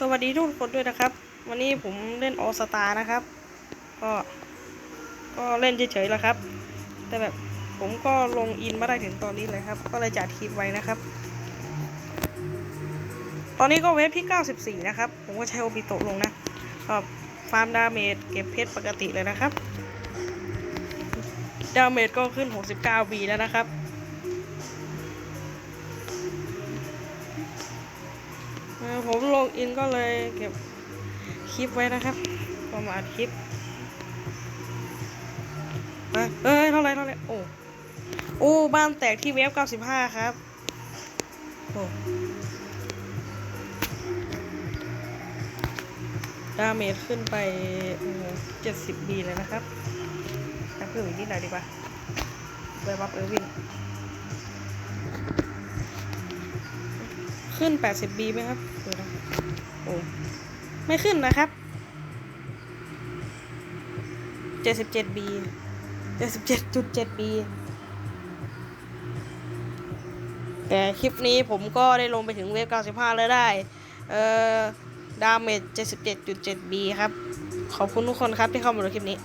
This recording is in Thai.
สวัสดีทุกคนด้วยนะครับ วันนี้ผมเล่นออสตานะครับ ก็ก็เล่นเฉยๆแล้วครับ แต่แบบผมก็ลงอินมาได้ถึงตอนนี้เลยครับ ก็เลยจัดคลิปไว้นะครับ ตอนนี้ก็เวฟที่ 94 นะครับ ผมก็ใช้โอบิโตลงนะก็ฟาร์มดาเมจเก็บเพชรปกติเลยนะครับ ดาเมจก็ขึ้น 69บีแล้วนะครับ งอินก็เลยเก็บคลิปไว้นะครับประมาณคลิปมาเอ้ยเท่าไรเท่าไรโอ้โอ้บ้านแตกที่เวฟ95ครับโอ้ดาเมจขึ้นไปเจ็ดสิบบีเลยนะครับแต่เพิ่มอีกนิดหน่อยดีกว่าเวบับเออร์วิน ขึ้น 80B ไหมครับเดี๋ยว โอ้ไม่ขึ้นนะครับ 77B 77.7B แต่คลิปนี้ผมก็ได้ลงไปถึงเวฟ 95 แล้วได้ เอ่อ ดาเมจ 77.7B ครับ ขอบคุณทุกคนครับที่เข้ามาดูคลิปนี้